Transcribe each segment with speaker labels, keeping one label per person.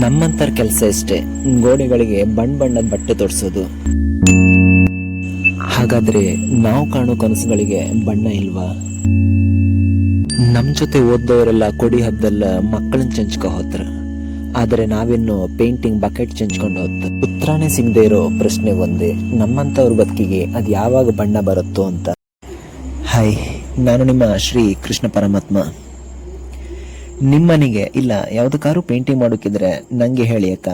Speaker 1: ನಮ್ಮಂತರ ಕೆಲಸ ಇಷ್ಟೇ. ಗೋಡೆಗಳಿಗೆ ಬಣ್ಣ ಬಣ್ಣದ ಬಟ್ಟೆ ತೊಡಿಸೋದು. ಹಾಗಾದ್ರೆ ನಾವು ಕಾಣೋ ಕನಸುಗಳಿಗೆ ಬಣ್ಣ ಇಲ್ವಾ? ನಮ್ ಜೊತೆ ಓದ್ದವರೆಲ್ಲ ಕೊಡಿ ಹದ್ದಲ್ಲ ಮಕ್ಕಳನ್ನ ಚಂಚ್ಕೊ ಹೋತ್ರ. ಆದರೆ ನಾವಿನ್ನು ಪೇಂಟಿಂಗ್ ಬಕೆಟ್ ಚಂಚ್ಕೊಂಡು ಹೋತ್ ಉತ್ತರಾನೇ ಸಿಗದೆ ಇರೋ ಪ್ರಶ್ನೆ ಒಂದೇ. ನಮ್ಮಂಥವ್ರ ಬದುಕಿಗೆ ಅದು ಯಾವಾಗ ಬಣ್ಣ ಬರುತ್ತೋ ಅಂತ. ಹಾಯ್, ನಾನು ನಿಮ್ಮ ಶ್ರೀ ಕೃಷ್ಣ ಪರಮಾತ್ಮ. ನಿಮ್ಮನಿಗೆ, ಇಲ್ಲ ಯಾವ್ದಕ್ಕಾರು ಪೇಂಟಿಂಗ್ ಮಾಡೋಕಿದ್ರೆ ನಂಗೆ ಹೇಳಿ ಅಕ್ಕ.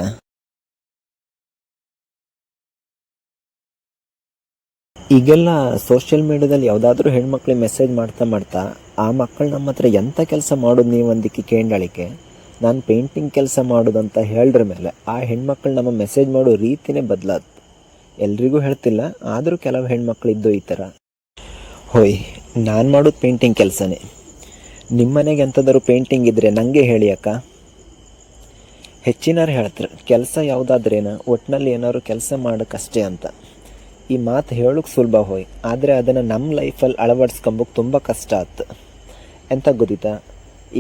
Speaker 1: ಈಗೆಲ್ಲ ಸೋಷಿಯಲ್ ಮೀಡಿಯಾದಲ್ಲಿ ಯಾವುದಾದ್ರೂ ಹೆಣ್ಮಕ್ಳಿಗೆ ಮೆಸೇಜ್ ಮಾಡ್ತಾ ಮಾಡ್ತಾ, ಆ ಮಕ್ಕಳು ನಮ್ಮ ಹತ್ರ ಎಂಥ ಕೆಲಸ ಮಾಡೋದು ನೀವು ಕೇಂದಳಿಕೆ ನಾನು ಪೇಂಟಿಂಗ್ ಕೆಲಸ ಮಾಡೋದಂತ ಹೇಳಿದ್ರ ಮೇಲೆ ಆ ಹೆಣ್ಮಕ್ಳು ನಮ್ಮ ಮೆಸೇಜ್ ಮಾಡೋ ರೀತಿನೇ ಬದಲಾತ್. ಎಲ್ರಿಗೂ ಹೇಳ್ತಿಲ್ಲ, ಆದರೂ ಕೆಲವು ಹೆಣ್ಮಕ್ಳು ಇದ್ದು ಈ ಥರ ಹೋಯ್, ನಾನು ಮಾಡೋದು ಪೇಂಟಿಂಗ್ ಕೆಲಸನೇ. ನಿಮ್ಮನೆಗೆ ಎಂಥದಾದ್ರು ಪೇಂಟಿಂಗ್ ಇದ್ದರೆ ನನಗೆ ಹೇಳಿ ಅಕ್ಕ. ಹೆಚ್ಚಿನವ್ರು ಹೇಳ್ತಾರೆ, ಕೆಲಸ ಯಾವುದಾದ್ರೇನ ಒಟ್ಟಿನಲ್ಲಿ ಏನಾದ್ರು ಕೆಲಸ ಮಾಡೋಕ್ಕಷ್ಟೇ ಅಂತ. ಈ ಮಾತು ಹೇಳೋಕೆ ಸುಲಭ ಹೋಯ್, ಆದರೆ ಅದನ್ನು ನಮ್ಮ ಲೈಫಲ್ಲಿ ಅಳವಡಿಸ್ಕೊಂಬೋಕೆ ತುಂಬ ಕಷ್ಟ ಆಯ್ತು ಎಂತ ಗೊತ್ತಿತ್ತಾ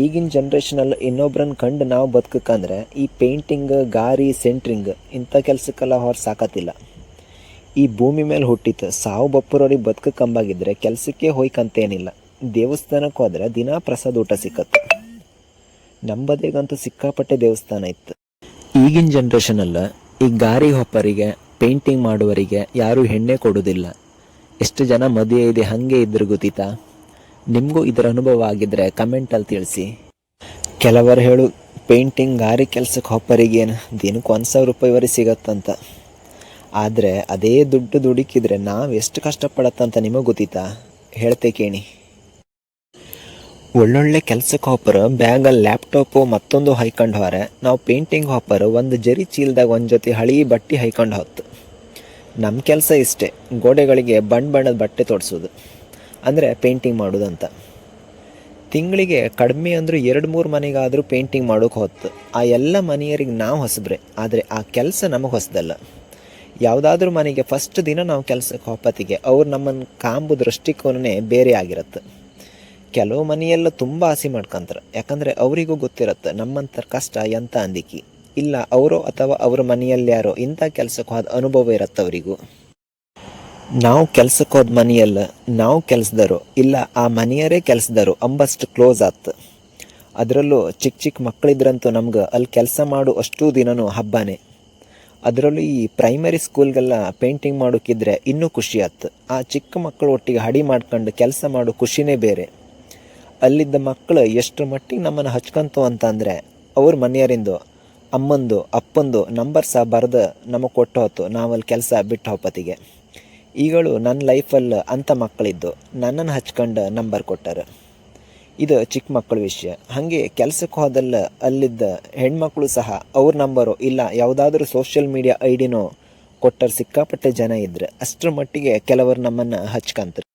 Speaker 1: ಈಗಿನ ಜನ್ರೇಷನಲ್ಲಿ ಇನ್ನೊಬ್ರನ್ನ ಕಂಡು ನಾವು ಬದುಕಕ್ಕಂದ್ರೆ ಈ ಪೇಂಟಿಂಗ್ ಗಾರಿ ಸೆಂಟ್ರಿಂಗ್ ಇಂಥ ಕೆಲಸಕ್ಕೆಲ್ಲ ಹೊರ ಸಾಕತ್ತಿಲ್ಲ. ಈ ಭೂಮಿ ಮೇಲೆ ಹುಟ್ಟಿತ್ತು ಸಾವು ಬಪ್ಪರವ್ರಿಗೆ ಬದುಕಕ್ಕಂಬಾಗಿದ್ದರೆ ಕೆಲಸಕ್ಕೆ ಹೋಯ್ಕಂತೇನಿಲ್ಲ. ದೇವಸ್ಥಾನಕ್ಕೆ ಹೋದ್ರೆ ದಿನಾ ಪ್ರಸಾದ ಊಟ ಸಿಕ್ಕತ್ತೆ. ನಂಬದೇಗಂತೂ ಸಿಕ್ಕಾಪಟ್ಟೆ ದೇವಸ್ಥಾನ ಇತ್ತು. ಈಗಿನ ಜನ್ರೇಷನಲ್ಲ ಈ ಗಾರಿ ಹೊಪ್ಪರಿಗೆ ಪೇಂಟಿಂಗ್ ಮಾಡುವರಿಗೆ ಯಾರೂ ಹೆಣ್ಣೆ ಕೊಡೋದಿಲ್ಲ. ಎಷ್ಟು ಜನ ಮದುವೆ ಇದೆ, ಹಾಗೆ ಇದ್ರೆ ಗೊತ್ತಿತಾ ನಿಮಗೂ ಇದರ ಅನುಭವ ಆಗಿದ್ರೆ ಕಮೆಂಟಲ್ಲಿ ತಿಳಿಸಿ. ಕೆಲವರು ಹೇಳು ಪೇಂಟಿಂಗ್ ಗಾರಿ ಕೆಲ್ಸಕ್ಕೆ ಹೊಪ್ಪರಿಗೇನು ದಿನಕ್ಕೆ ಒಂದು ಸಾವಿರ ರೂಪಾಯಿವರೆಗೆ ಸಿಗತ್ತಂತ. ಆದರೆ ಅದೇ ದುಡ್ಡು ದುಡುಕಿದ್ರೆ ನಾವು ಎಷ್ಟು ಕಷ್ಟಪಡತ್ತಂತ ನಿಮಗೆ ಗೊತ್ತಿತ್ತಾ ಹೇಳ್ತೆ ಕೇಳಿ. ಒಳ್ಳೊಳ್ಳೆ ಕೆಲ್ಸಕ್ಕೆ ಹೋಪರ್ ಬ್ಯಾಗಲ್ಲಿ ಲ್ಯಾಪ್ಟಾಪು ಮತ್ತೊಂದು ಹೈಕೊಂಡು ಹೋರೆ. ನಾವು ಪೇಂಟಿಂಗ್ ಹೋಪರ್ ಒಂದು ಜರಿ ಚೀಲದಾಗ ಒಂದು ಜೊತೆ ಹಳಿ ಬಟ್ಟೆ ಹೈಕೊಂಡು ಹೊತ್ತು. ನಮ್ಮ ಕೆಲಸ ಇಷ್ಟೇ, ಗೋಡೆಗಳಿಗೆ ಬಣ್ಣ ಬಣ್ಣದ ಬಟ್ಟೆ ತೊಡಿಸೋದು. ಅಂದರೆ ಪೇಂಟಿಂಗ್ ಮಾಡೋದಂತ. ತಿಂಗಳಿಗೆ ಕಡಿಮೆ ಅಂದರೂ ಎರಡು ಮೂರು ಮನೆಗಾದರೂ ಪೇಂಟಿಂಗ್ ಮಾಡೋಕೆ ಹೊತ್ತು. ಆ ಎಲ್ಲ ಮನೆಯರಿಗೆ ನಾವು ಹೊಸಬ್ರೆ, ಆದರೆ ಆ ಕೆಲಸ ನಮಗೆ ಹೊಸದಲ್ಲ. ಯಾವುದಾದ್ರೂ ಮನೆಗೆ ಫಸ್ಟ್ ದಿನ ನಾವು ಕೆಲಸಕ್ಕೆ ಹೊಪ್ಪತ್ತಿಗೆ ಅವ್ರು ನಮ್ಮನ್ನು ಕಾಂಬು ದೃಷ್ಟಿಕೋನನೇ ಬೇರೆ ಆಗಿರುತ್ತೆ. ಕೆಲವು ಮನೆಯೆಲ್ಲ ತುಂಬ ಆಸೆ ಮಾಡ್ಕೊಂತಾರೆ. ಯಾಕಂದರೆ ಅವರಿಗೂ ಗೊತ್ತಿರತ್ತೆ ನಮ್ಮಂಥ ಕಷ್ಟ ಎಂಥ ಅಂದಿಕಿ? ಇಲ್ಲ, ಅವರು ಅಥವಾ ಅವರ ಮನೆಯಲ್ಲಿ ಯಾರೋ ಇಂಥ ಕೆಲಸಕ್ಕೆ ಹೋದ ಅನುಭವ ಇರತ್ತೆ ಅವರಿಗೂ. ನಾವು ಕೆಲ್ಸಕ್ಕೆ ಹೋದ ಮನೆಯಲ್ಲ, ನಾವು ಕೆಲಸದರು ಇಲ್ಲ, ಆ ಮನೆಯರೇ ಕೆಲಸದರು ಅಂಬಷ್ಟು ಕ್ಲೋಸ್ ಆತು. ಅದರಲ್ಲೂ ಚಿಕ್ಕ ಚಿಕ್ಕ ಮಕ್ಕಳಿದ್ರಂತೂ ನಮ್ಗೆ ಅಲ್ಲಿ ಕೆಲಸ ಮಾಡು ಅಷ್ಟೂ ದಿನನೂ ಹಬ್ಬನೇ. ಅದರಲ್ಲೂ ಈ ಪ್ರೈಮರಿ ಸ್ಕೂಲ್ಗೆಲ್ಲ ಪೇಂಟಿಂಗ್ ಮಾಡೋಕ್ಕಿದ್ರೆ ಇನ್ನೂ ಖುಷಿ ಆಯ್ತು ಆ ಚಿಕ್ಕ ಮಕ್ಕಳು ಒಟ್ಟಿಗೆ ಹಡಿ ಮಾಡ್ಕೊಂಡು ಕೆಲಸ ಮಾಡೋ ಖುಷಿನೇ ಬೇರೆ. ಅಲ್ಲಿದ್ದ ಮಕ್ಕಳು ಎಷ್ಟು ಮಟ್ಟಿಗೆ ನಮ್ಮನ್ನು ಹಚ್ಕೊಂತು ಅಂತಂದರೆ ಅವ್ರ ಮನೆಯರಿಂದು, ಅಮ್ಮಂದು, ಅಪ್ಪಂದು ನಂಬರ್ ಸಹ ಬರೆದು ನಮಗೆ ಕೊಟ್ಟು ಹೊತ್ತು ನಾವಲ್ಲಿ ಕೆಲಸ ಬಿಟ್ಟು ಹೊಪ್ಪತ್ತಿಗೆ ಈಗಳು ನನ್ನ ಲೈಫಲ್ಲಿ ಅಂಥ ಮಕ್ಕಳಿದ್ದು ನನ್ನನ್ನು ಹಚ್ಕೊಂಡು ನಂಬರ್ ಕೊಟ್ಟಾರ. ಇದು ಚಿಕ್ಕ ಮಕ್ಕಳ ವಿಷಯ. ಹಾಗೆ ಕೆಲಸಕ್ಕೆ ಹೋದಲ್ಲ ಅಲ್ಲಿದ್ದ ಹೆಣ್ಮಕ್ಳು ಸಹ ಅವ್ರ ನಂಬರು ಇಲ್ಲ ಯಾವುದಾದ್ರೂ ಸೋಷಿಯಲ್ ಮೀಡಿಯಾ ಐಡಿನೋ ಕೊಟ್ಟರು ಸಿಕ್ಕಾಪಟ್ಟೆ ಜನ ಇದ್ರೆ ಅಷ್ಟರ ಮಟ್ಟಿಗೆ ಕೆಲವರು ನಮ್ಮನ್ನು ಹಚ್ಕಂತಾರೆ.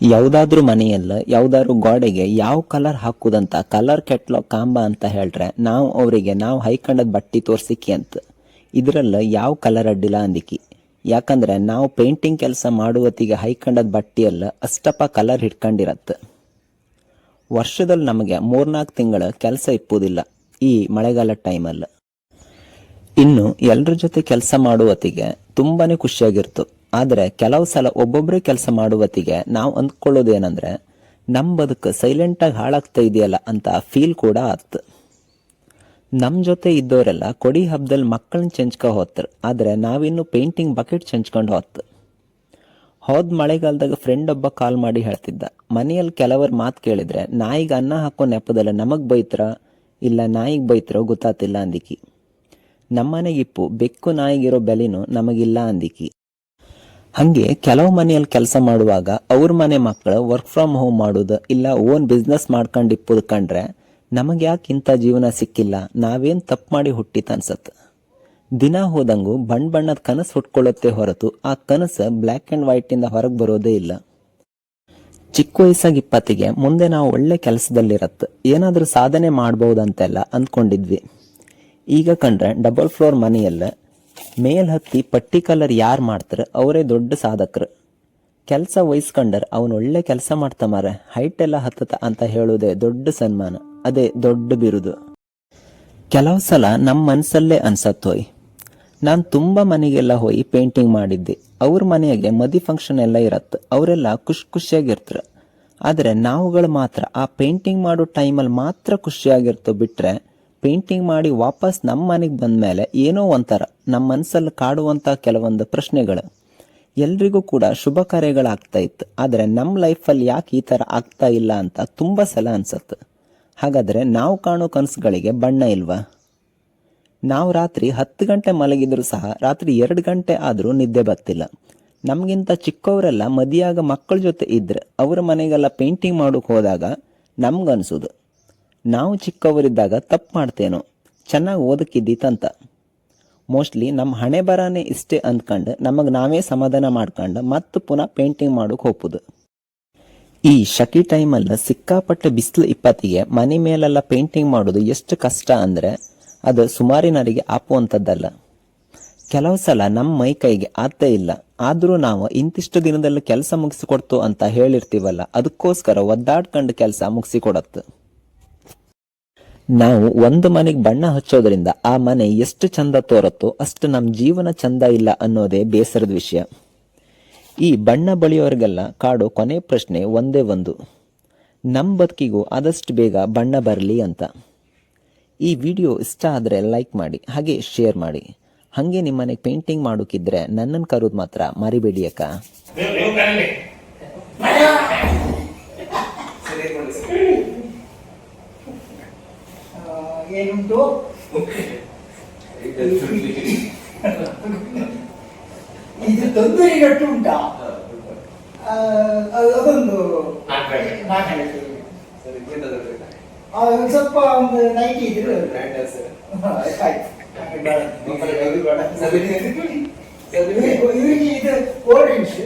Speaker 1: ಯಾವುದಾದ್ರೂ ಮನೆಯಲ್ಲ, ಯಾವ್ದಾದ್ರು ಗೋಡೆಗೆ ಯಾವ ಕಲರ್ ಹಾಕುದಂತ ಕಲರ್ ಕೆಟ್ಲೋ ಕಾಂಬ ಅಂತ ಹೇಳ್ರೆ ನಾವು ಅವರಿಗೆ, ನಾವು ಹೈಕಂಡದ ಬಟ್ಟಿ ತೋರ್ಸಿಕ್ಕಿ ಅಂತ. ಇದರಲ್ಲಿ ಯಾವ ಕಲರ್ ಅಡ್ಡಿಲ್ಲ ಅಂದಿಕಿ ಯಾಕಂದ್ರೆ ನಾವು ಪೇಂಟಿಂಗ್ ಕೆಲಸ ಮಾಡುವತ್ತಿಗೆ ಹೈಕಂಡದ ಬಟ್ಟಿಯಲ್ಲ ಅಷ್ಟಪ್ಪ ಕಲರ್ ಹಿಡ್ಕೊಂಡಿರತ್ತೆ. ವರ್ಷದಲ್ಲಿ ನಮಗೆ ಮೂರ್ನಾಲ್ಕು ತಿಂಗಳ ಕೆಲಸ ಇಪ್ಪುದಿಲ್ಲ ಈ ಮಳೆಗಾಲ ಟೈಮಲ್ಲಿ ಇನ್ನು ಎಲ್ಲರ ಜೊತೆ ಕೆಲಸ ಮಾಡುವತ್ತಿಗೆ ತುಂಬಾನೇ ಖುಷಿಯಾಗಿರ್ತು. ಆದರೆ ಕೆಲವು ಸಲ ಒಬ್ಬೊಬ್ಬರೇ ಕೆಲಸ ಮಾಡುವತ್ತಿಗೆ ನಾವು ಅಂದ್ಕೊಳ್ಳೋದೇನಂದ್ರೆ ನಮ್ಮ ಬದುಕು ಸೈಲೆಂಟಾಗಿ ಹಾಳಾಗ್ತಾ ಇದೆಯಲ್ಲ ಅಂತ ಫೀಲ್ ಕೂಡ ಆತು. ನಮ್ಮ ಜೊತೆ ಇದ್ದವರೆಲ್ಲ ಕೊಡಿ ಹಬ್ಬದಲ್ಲಿ ಮಕ್ಕಳನ್ನ ಚೆಂಚ್ಕ ಹೋತ್ರು. ಆದರೆ ನಾವಿನ್ನು ಪೇಂಟಿಂಗ್ ಬಕೆಟ್ ಚೆಂಚ್ಕೊಂಡು ಹೋತ್ ಹೋದ್ ಮಳೆಗಾಲದಾಗ ಫ್ರೆಂಡ್ ಒಬ್ಬ ಕಾಲ್ ಮಾಡಿ ಹೇಳ್ತಿದ್ದ. ಮನೆಯಲ್ಲಿ ಕೆಲವರು ಮಾತು ಕೇಳಿದ್ರೆ, ನಾಯಿಗೆ ಅನ್ನ ಹಾಕೋ ನೆಪದಲ್ಲ ನಮಗೆ ಬೈತ್ರ? ಇಲ್ಲ, ನಾಯಿಗೆ ಬೈತ್ರೋ ಗೊತ್ತಾತಿಲ್ಲ ಅಂದಿಕಿ. ನಮ್ಮನೆಗಿಪ್ಪು ಬೆಕ್ಕು ನಾಯಿಗಿರೋ ಬೆಲೆನೂ ನಮಗಿಲ್ಲ ಅಂದಿಕಿ. ಹಂಗೆ ಕೆಲವು ಮನೆಯಲ್ಲಿ ಕೆಲಸ ಮಾಡುವಾಗ ಅವ್ರ ಮನೆ ಮಕ್ಕಳು ವರ್ಕ್ ಫ್ರಮ್ ಹೋಮ್ ಮಾಡೋದು ಇಲ್ಲ ಓನ್ ಬಿಸ್ನೆಸ್ ಮಾಡ್ಕೊಂಡು ಇಪ್ಪುದು ಕಂಡ್ರೆ ನಮಗೆ ಯಾಕೆ ಇಂಥ ಜೀವನ ಸಿಕ್ಕಿಲ್ಲ? ನಾವೇನು ತಪ್ಪು ಮಾಡಿ ಹುಟ್ಟಿತ ಅನ್ಸತ್. ದಿನ ಹೋದಂಗು ಬಣ್ಣ ಬಣ್ಣದ ಕನಸು ಹುಟ್ಕೊಳ್ಳುತ್ತೆ ಹೊರತು ಆ ಕನಸು ಬ್ಲ್ಯಾಕ್ ಅಂಡ್ ವೈಟ್ ಇಂದ ಹೊರಗೆ ಬರೋದೇ ಇಲ್ಲ. ಚಿಕ್ಕ ವಯಸ್ಸಾಗಿ ಇಪ್ಪತ್ತಿಗೆ ಮುಂದೆ ನಾವು ಒಳ್ಳೆ ಕೆಲಸದಲ್ಲಿರತ್ತೆ ಏನಾದರೂ ಸಾಧನೆ ಮಾಡ್ಬೋದಂತೆಲ್ಲ ಅಂದ್ಕೊಂಡಿದ್ವಿ. ಈಗ ಕಂಡ್ರೆ ಡಬಲ್ ಫ್ಲೋರ್ ಮನೆಯಲ್ಲ, ಮೇಲ್ ಹತ್ತಿ ಪಟ್ಟಿ ಕಲರ್ ಯಾರು ಮಾಡ್ತಾರೆ, ಅವರೇ ದೊಡ್ಡ ಸಾಧಕರು. ಕೆಲಸ ವಹಿಸ್ಕೊಂಡರೆ ಅವನು ಒಳ್ಳೆ ಕೆಲಸ ಮಾಡ್ತಾಮಾರೆ ಹೈಟ್ ಎಲ್ಲ ಹತ್ತತ ಅಂತ ಹೇಳೋದೇ ದೊಡ್ಡ ಸನ್ಮಾನ, ಅದೇ ದೊಡ್ಡ ಬಿರುದು. ಕೆಲವು ಸಲ ನಮ್ಮ ಮನಸ್ಸಲ್ಲೇ ಅನ್ಸತ್ತೋಯ್ ನಾನು ತುಂಬ ಮನೆಗೆಲ್ಲ ಹೋಗಿ ಪೇಂಟಿಂಗ್ ಮಾಡಿದ್ದೆ, ಅವ್ರ ಮನೆಯಾಗೆ ಮದಿ ಫಂಕ್ಷನ್ ಎಲ್ಲ ಇರತ್ತೆ ಅವರೆಲ್ಲ ಖುಷಿ ಖುಷಿಯಾಗಿರ್ತಾರೆ. ಆದರೆ ನಾವುಗಳು ಮಾತ್ರ ಆ ಪೇಂಟಿಂಗ್ ಮಾಡೋ ಟೈಮಲ್ಲಿ ಮಾತ್ರ ಖುಷಿಯಾಗಿರ್ತೋ ಬಿಟ್ರೆ ಪೇಂಟಿಂಗ್ ಮಾಡಿ ವಾಪಸ್ ನಮ್ಮ ಮನೆಗೆ ಬಂದಮೇಲೆ ಏನೋ ಒಂಥರ ನಮ್ಮ ಮನಸ್ಸಲ್ಲಿ ಕಾಡುವಂಥ ಕೆಲವೊಂದು ಪ್ರಶ್ನೆಗಳು. ಎಲ್ರಿಗೂ ಕೂಡ ಶುಭ ಕಾರ್ಯಗಳಾಗ್ತಾ ಇತ್ತು. ಆದರೆ ನಮ್ಮ ಲೈಫಲ್ಲಿ ಯಾಕೆ ಈ ಥರ ಆಗ್ತಾ ಇಲ್ಲ ಅಂತ ತುಂಬ ಸಲ ಅನ್ಸತ್ತೆ. ಹಾಗಾದರೆ ನಾವು ಕಾಣೋ ಕನಸುಗಳಿಗೆ ಬಣ್ಣ ಇಲ್ವಾ? ನಾವು ರಾತ್ರಿ ಹತ್ತು ಗಂಟೆ ಮಲಗಿದರೂ ಸಹ ರಾತ್ರಿ ಎರಡು ಗಂಟೆ ಆದರೂ ನಿದ್ದೆ ಬರ್ತಿಲ್ಲ. ನಮಗಿಂತ ಚಿಕ್ಕವರೆಲ್ಲ ಮದಿಯಾಗ ಮಕ್ಕಳ ಜೊತೆ ಇದ್ರೆ ಅವರ ಮನೆಗೆಲ್ಲ ಪೇಂಟಿಂಗ್ ಮಾಡೋಕೆ ಹೋದಾಗ ನಮ್ಗನ್ಸೋದು. ನಾವು ಚಿಕ್ಕವರಿದ್ದಾಗ ತಪ್ಪು ಮಾಡ್ತೇನೋ, ಚೆನ್ನಾಗಿ ಓದಕ್ಕಿದ್ದೀತಂತ. ಮೋಸ್ಟ್ಲಿ ನಮ್ಮ ಹಣೆ ಬರಾನೇ ಇಷ್ಟೇ ಅಂದ್ಕೊಂಡು ನಮಗೆ ನಾವೇ ಸಮಾಧಾನ ಮಾಡ್ಕೊಂಡು ಮತ್ತೆ ಪುನಃ ಪೇಂಟಿಂಗ್ ಮಾಡೋಕೆ ಹೋಗ್ಬೋದು ಈ ಶಕಿ ಟೈಮಲ್ಲಿ ಸಿಕ್ಕಾಪಟ್ಟೆ ಬಿಸಿಲು ಇಪ್ಪತ್ತಿಗೆ ಮನೆ ಮೇಲೆಲ್ಲ ಪೇಂಟಿಂಗ್ ಮಾಡೋದು ಎಷ್ಟು ಕಷ್ಟ ಅಂದರೆ ಅದು ಸುಮಾರಿನರಿಗೆ ಆಪುವಂಥದ್ದಲ್ಲ ಕೆಲವು ಸಲ ನಮ್ಮ ಮೈ ಕೈಗೆ ಆಗ್ತಾ ಇಲ್ಲ. ಆದರೂ ನಾವು ಇಂತಿಷ್ಟು ದಿನದಲ್ಲಿ ಕೆಲಸ ಮುಗಿಸಿಕೊಡ್ತು ಅಂತ ಹೇಳಿರ್ತೀವಲ್ಲ, ಅದಕ್ಕೋಸ್ಕರ ಒದ್ದಾಡ್ಕೊಂಡು ಕೆಲಸ ಮುಗಿಸಿಕೊಡತ್ತೆ. ನಾವು ಒಂದು ಮನೆಗೆ ಬಣ್ಣ ಹಚ್ಚೋದ್ರಿಂದ ಆ ಮನೆ ಎಷ್ಟು ಚಂದ ತೋರುತ್ತೋ ಅಷ್ಟು ನಮ್ಮ ಜೀವನ ಚಂದ ಇಲ್ಲ ಅನ್ನೋದೇ ಬೇಸರದ ವಿಷಯ. ಈ ಬಣ್ಣ ಬಳಿಯೋರಿಗೆಲ್ಲ ಕಾಡೋ ಕೊನೆ ಪ್ರಶ್ನೆ ಒಂದೇ ಒಂದು. ನಮ್ಮ ಬದುಕಿಗೂ ಆದಷ್ಟು ಬೇಗ ಬಣ್ಣ ಬರಲಿ ಅಂತ. ಈ ವಿಡಿಯೋ ಇಷ್ಟ ಆದರೆ ಲೈಕ್ ಮಾಡಿ, ಹಾಗೆ ಶೇರ್ ಮಾಡಿ. ಹಾಗೆ ನಿಮ್ಮನೆ ಪೇಂಟಿಂಗ್ ಮಾಡೋಕ್ಕಿದ್ರೆ ನನ್ನನ್ನು ಕರೋದು ಮಾತ್ರ ಮರಿಬೇಡಿ ಅಕ್ಕ
Speaker 2: ಆ, ಏನುಂಟು ಇದು ತೊಂದರೆ ಗಟ್ಟು ಉಂಟಾ ಆ, ಅದು- ಅದೊಂದು ನಾಲ್ಕು ಗಂಟೆ. ಆ, ಒಂದ್ ಸ್ವಲ್ಪ ಒಂದು ನೈಟಿ ಇದ್ರೆ ಹಾ, ಆಯ್ತು. ಹಾಗೆ ಬೇಡ. ಇವ್ರಿಗೆ- ಇವ್ರಿಗೆ ಇದು ಕೋಲ್ಡ್ ಡ್ರಿಂಕ್ಸ್